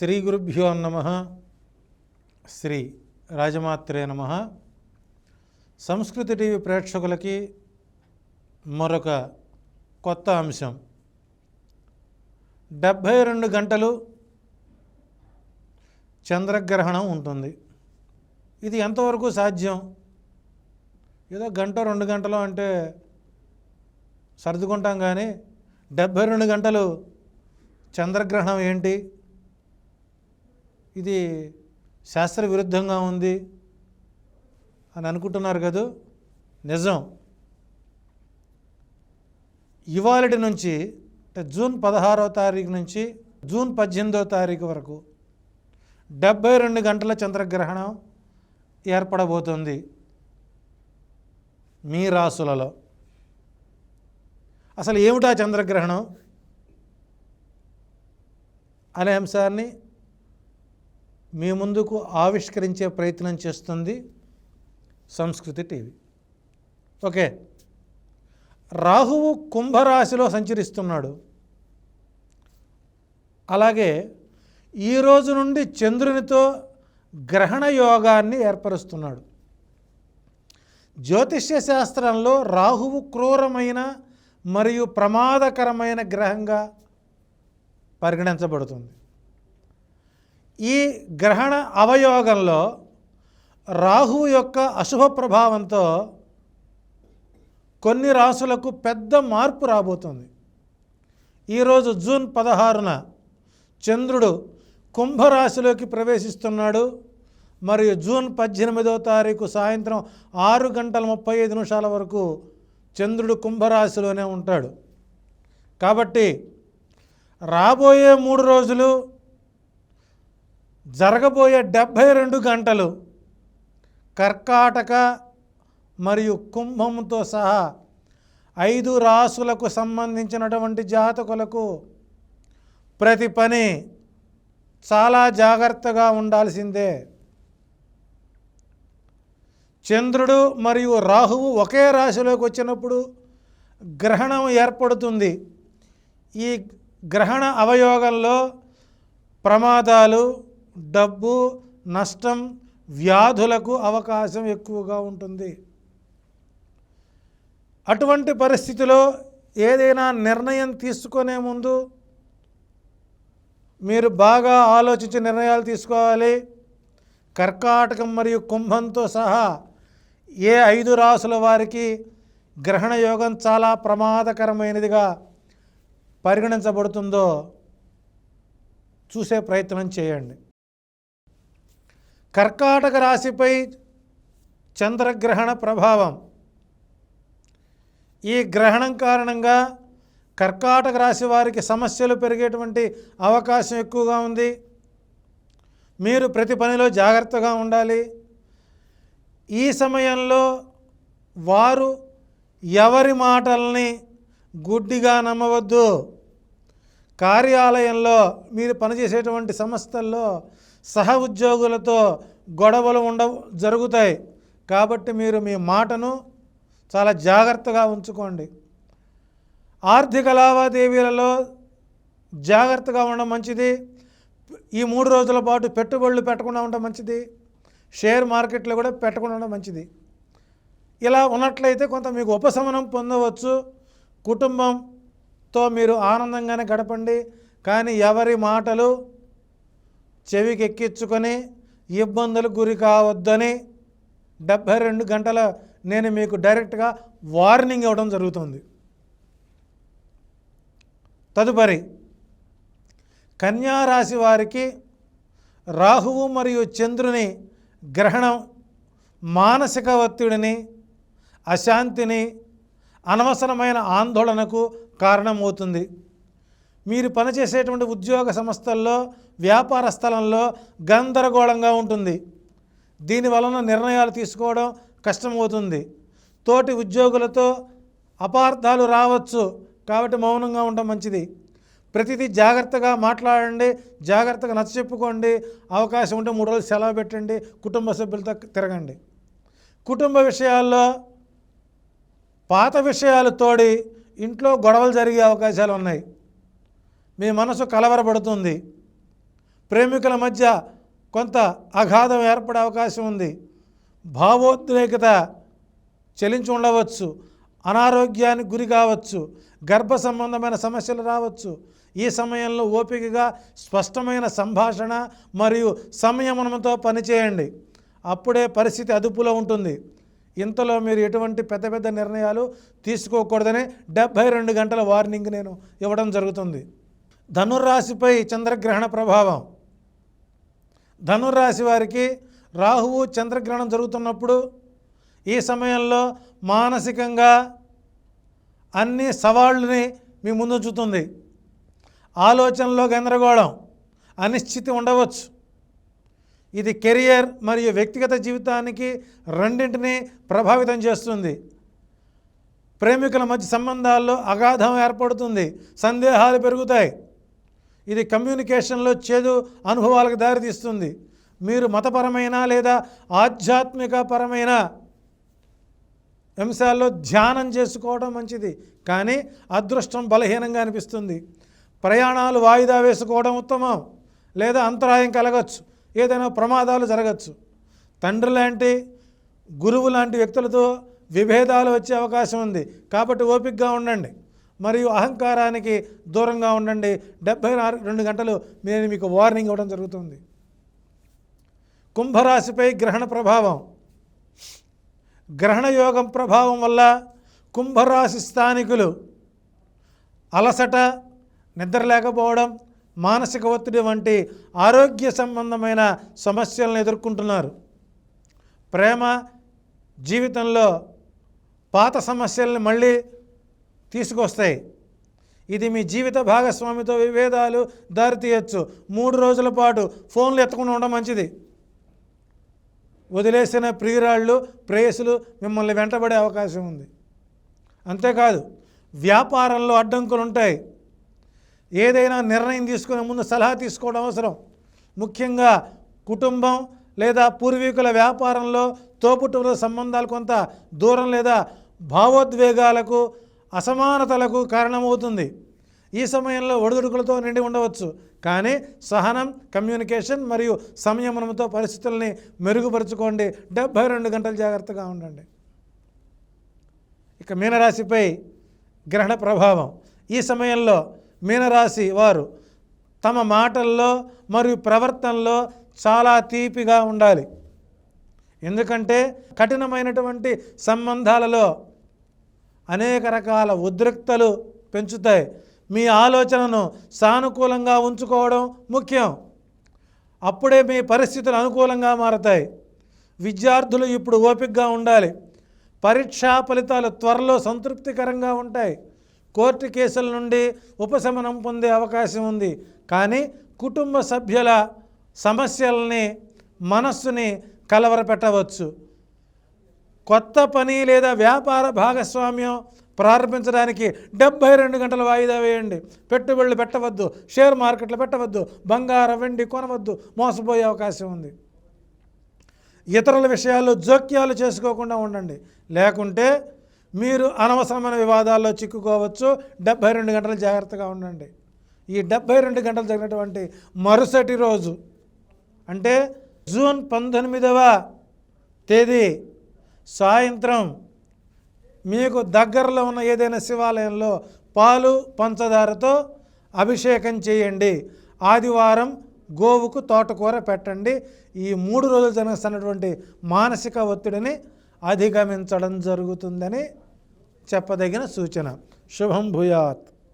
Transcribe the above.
శ్రీ గురుభ్యో నమ. శ్రీ రాజమాత్రే నమ. సంస్కృతి టీవీ ప్రేక్షకులకి మరొక కొత్త అంశం. డెబ్భై రెండు గంటలు చంద్రగ్రహణం ఉంటుంది. ఇది ఎంతవరకు సాధ్యం? ఏదో గంట రెండు గంటలు అంటే సర్దుకుంటాం కానీ డెబ్భై రెండు గంటలు చంద్రగ్రహణం ఏంటి? ఇది శాస్త్ర విరుద్ధంగా ఉంది అని అనుకుంటున్నారు కదా? నిజం. ఇవాళటి నుంచి అంటే జూన్ పదహారవ తారీఖు నుంచి జూన్ పద్దెనిమిదో తారీఖు వరకు డెబ్బై రెండు గంటల చంద్రగ్రహణం ఏర్పడబోతుంది మీ రాసులలో. అసలు ఏమిటా చంద్రగ్రహణం? అనే అంశాన్ని మీ ముందుకు ఆవిష్కరించే ప్రయత్నం చేస్తుంది సంస్కృతి టీవీ. ఓకే. రాహువు కుంభరాశిలో సంచరిస్తున్నాడు. అలాగే ఈ రోజు నుండి చంద్రునితో గ్రహణ యోగాన్ని ఏర్పరుస్తున్నాడు. జ్యోతిష్య శాస్త్రంలో రాహువు క్రూరమైన మరియు ప్రమాదకరమైన గ్రహంగా పరిగణించబడుతుంది. ఈ గ్రహణ అవయోగంలో రాహు యొక్క అశుభ ప్రభావంతో కొన్ని రాసులకు పెద్ద మార్పు రాబోతుంది. ఈరోజు జూన్ పదహారున చంద్రుడు కుంభరాశిలోకి ప్రవేశిస్తున్నాడు. మరియు జూన్ పద్దెనిమిదవ తారీఖు సాయంత్రం ఆరు గంటల ముప్పై ఐదు నిమిషాల వరకు చంద్రుడు కుంభరాశిలోనే ఉంటాడు. కాబట్టి రాబోయే మూడు రోజులు జరగబోయే డెబ్భై రెండు గంటలు కర్కాటక మరియు కుంభంతో సహా ఐదు రాసులకు సంబంధించినటువంటి జాతకులకు ప్రతి పని చాలా జాగ్రత్తగా ఉండాల్సిందే. చంద్రుడు మరియు రాహువు ఒకే రాశిలోకి వచ్చినప్పుడు గ్రహణం ఏర్పడుతుంది. ఈ గ్రహణ అవయోగంలో ప్రమాదాలు డబ్బు నష్టం వ్యాధులకు అవకాశం ఎక్కువగా ఉంటుంది. అటువంటి పరిస్థితిలో ఏదైనా నిర్ణయం తీసుకునే ముందు మీరు బాగా ఆలోచించి నిర్ణయాలు తీసుకోవాలి. కర్కాటకం మరియు కుంభంతో సహా ఏ ఐదు రాసుల వారికి గ్రహణ యోగం చాలా ప్రమాదకరమైనదిగా పరిగణించబడుతుందో చూసే ప్రయత్నం చేయండి. కర్కాటక రాశిపై చంద్రగ్రహణ ప్రభావం. ఈ గ్రహణం కారణంగా కర్కాటక రాశి వారికి సమస్యలు పెరిగేటువంటి అవకాశం ఎక్కువగా ఉంది. మీరు ప్రతి పనిలో జాగ్రత్తగా ఉండాలి. ఈ సమయంలో వారు ఎవరి మాటల్ని గుడ్డిగా నమ్మవద్దు. కార్యాలయంలో మీరు పనిచేసేటువంటి సంస్థల్లో సహ ఉద్యోగులతో గొడవలు ఉండ జరుగుతాయి. కాబట్టి మీరు మీ మాటను చాలా జాగ్రత్తగా ఉంచుకోండి. ఆర్థిక లావాదేవీలలో జాగ్రత్తగా ఉండడం మంచిది. ఈ మూడు రోజుల పాటు పెట్టుబడులు పెట్టకుండా ఉండడం మంచిది. షేర్ మార్కెట్లో కూడా పెట్టకుండా ఉండడం మంచిది. ఇలా ఉన్నట్లయితే కొంత మీకు ఉపశమనం పొందవచ్చు. కుటుంబంతో మీరు ఆనందంగానే గడపండి. కానీ ఎవరి మాటలు చెవికి ఎక్కించుకొని ఇబ్బందులకు గురి కావద్దని డెబ్భై రెండు గంటల నేను మీకు డైరెక్ట్గా వార్నింగ్ ఇవ్వడం జరుగుతుంది. తదుపరి కన్యారాశి వారికి రాహువు మరియు చంద్రుని గ్రహణం మానసిక ఒత్తిడిని అశాంతిని అనవసరమైన ఆందోళనకు కారణమవుతుంది. మీరు పనిచేసేటువంటి ఉద్యోగ సంస్థల్లో వ్యాపార స్థలంలో గందరగోళంగా ఉంటుంది. దీని వలన నిర్ణయాలు తీసుకోవడం కష్టమవుతుంది. తోటి ఉద్యోగులతో అపార్థాలు రావచ్చు. కాబట్టి మౌనంగా ఉండడం మంచిది. ప్రతిదీ జాగ్రత్తగా మాట్లాడండి జాగ్రత్తగా నచ్చ చెప్పుకోండి అవకాశం ఉంటే మూడు రోజులు సెలవు పెట్టండి కుటుంబ సభ్యులతో తిరగండి. కుటుంబ విషయాల్లో పాత విషయాలు తోడి ఇంట్లో గొడవలు జరిగే అవకాశాలు ఉన్నాయి. మీ మనసు కలవరపడుతుంది. ప్రేమికుల మధ్య కొంత అగాధం ఏర్పడే అవకాశం ఉంది. భావోద్రేకత చెలించి ఉండవచ్చు. అనారోగ్యానికి గురి కావచ్చు. గర్భ సంబంధమైన సమస్యలు రావచ్చు. ఈ సమయంలో ఓపికగా స్పష్టమైన సంభాషణ మరియు సంయమనంతో పనిచేయండి. అప్పుడే పరిస్థితి అదుపులో ఉంటుంది. ఇంతలో మీరు ఎటువంటి పెద్ద పెద్ద నిర్ణయాలు తీసుకోకూడదని డెబ్భై రెండు గంటల వార్నింగ్ నేను ఇవ్వడం జరుగుతుంది. ధనుర్రాశిపై చంద్రగ్రహణ ప్రభావం. ధనుర్రాశి వారికి రాహువు చంద్రగ్రహణం జరుగుతున్నప్పుడు ఈ సమయంలో మానసికంగా అన్ని సవాళ్ళని మీ ముందు ఉంచుతుంది. ఆలోచనలో గందరగోళం అనిశ్చితి ఉండవచ్చు. ఇది కెరియర్ మరియు వ్యక్తిగత జీవితానికి రెండింటినీ ప్రభావితం చేస్తుంది. ప్రేమికుల మధ్య సంబంధాల్లో అగాధం ఏర్పడుతుంది సందేహాలు పెరుగుతాయి. ఇది కమ్యూనికేషన్లో చేదు అనుభవాలకు దారితీస్తుంది. మీరు మతపరమైన లేదా ఆధ్యాత్మిక పరమైన అంశాల్లో ధ్యానం చేసుకోవడం మంచిది కానీ అదృష్టం బలహీనంగా అనిపిస్తుంది. ప్రయాణాలు వాయిదా వేసుకోవడం ఉత్తమం లేదా అంతరాయం కలగచ్చు ఏదైనా ప్రమాదాలు జరగచ్చు. తండ్రి లాంటి గురువు లాంటి వ్యక్తులతో విభేదాలు వచ్చే అవకాశం ఉంది. కాబట్టి ఓపికగా ఉండండి. మరియు అహంకారానికి దూరంగా ఉండండి. డెబ్బై నాలుగు రెండు గంటలు నేను మీకు వార్నింగ్ ఇవ్వడం జరుగుతుంది. కుంభరాశిపై గ్రహణ ప్రభావం. గ్రహణ యోగం ప్రభావం వల్ల కుంభరాశి స్థానికులు అలసట నిద్ర లేకపోవడం మానసిక ఒత్తిడి వంటి ఆరోగ్య సంబంధమైన సమస్యలను ఎదుర్కొంటున్నారు. ప్రేమ జీవితంలో పాత సమస్యల్ని మళ్ళీ తీసుకొస్తాయి. ఇది మీ జీవిత భాగస్వామితో విభేదాలు దారితీయచ్చు. మూడు రోజుల పాటు ఫోన్లు ఎత్తకుండా ఉండడం మంచిది. వదిలేసిన ప్రియురాళ్ళు ప్రేయసులు మిమ్మల్ని వెంటబడే అవకాశం ఉంది. అంతేకాదు వ్యాపారంలో అడ్డంకులు ఉంటాయి. ఏదైనా నిర్ణయం తీసుకునే ముందు సలహా తీసుకోవడం అవసరం. ముఖ్యంగా కుటుంబం లేదా పూర్వీకుల వ్యాపారంలో తోపుటుల సంబంధాలు కొంత దూరం లేదా భావోద్వేగాలకు అసమానతలకు కారణమవుతుంది. ఈ సమయంలో ఒడిదుడుకులతో నిండి ఉండవచ్చు. కానీ సహనం కమ్యూనికేషన్ మరియు సంయమనంతో పరిస్థితుల్ని మెరుగుపరుచుకోండి. డెబ్భై రెండు గంటలు జాగ్రత్తగా ఉండండి. ఇక మీనరాశిపై గ్రహణ ప్రభావం. ఈ సమయంలో మీనరాశి వారు తమ మాటల్లో మరియు ప్రవర్తనలో చాలా తీపిగా ఉండాలి. ఎందుకంటే కఠినమైనటువంటి సంబంధాలలో అనేక రకాల ఉద్రిక్తలు పెంచుతాయి. మీ ఆలోచనను సానుకూలంగా ఉంచుకోవడం ముఖ్యం. అప్పుడే మీ పరిస్థితులు అనుకూలంగా మారతాయి. విద్యార్థులు ఇప్పుడు ఓపికగా ఉండాలి. పరీక్షా ఫలితాలు త్వరలో సంతృప్తికరంగా ఉంటాయి. కోర్టు కేసుల నుండి ఉపశమనం పొందే అవకాశం ఉంది. కానీ కుటుంబ సభ్యుల సమస్యల్ని మనస్సుని కలవరపెట్టవచ్చు. కొత్త పని లేదా వ్యాపార భాగస్వామ్యం ప్రారంభించడానికి డెబ్బై రెండు గంటల వాయిదా వేయండి. పెట్టుబడులు పెట్టవద్దు షేర్ మార్కెట్లు పెట్టవద్దు బంగారం వెండి కొనవద్దు మోసపోయే అవకాశం ఉంది. ఇతరుల విషయాల్లో జోక్యాలు చేసుకోకుండా ఉండండి. లేకుంటే మీరు అనవసరమైన వివాదాల్లో చిక్కుకోవచ్చు. డెబ్బై రెండు గంటలు జాగ్రత్తగా ఉండండి. ఈ డెబ్బై రెండు గంటలు జరిగినటువంటి మరుసటి రోజు అంటే జూన్ పంతొమ్మిదవ తేదీ సాయంత్రం మీకు దగ్గరలో ఉన్న ఏదైనా శివాలయంలో పాలు పంచదారతో అభిషేకం చేయండి. ఆదివారం గోవుకు తోటకూర పెట్టండి. ఈ మూడు రోజులు జరుగుతున్నటువంటి మానసిక ఒత్తిడిని అధిగమించడం జరుగుతుందని చెప్పదగిన సూచన. శుభం భూయాత్.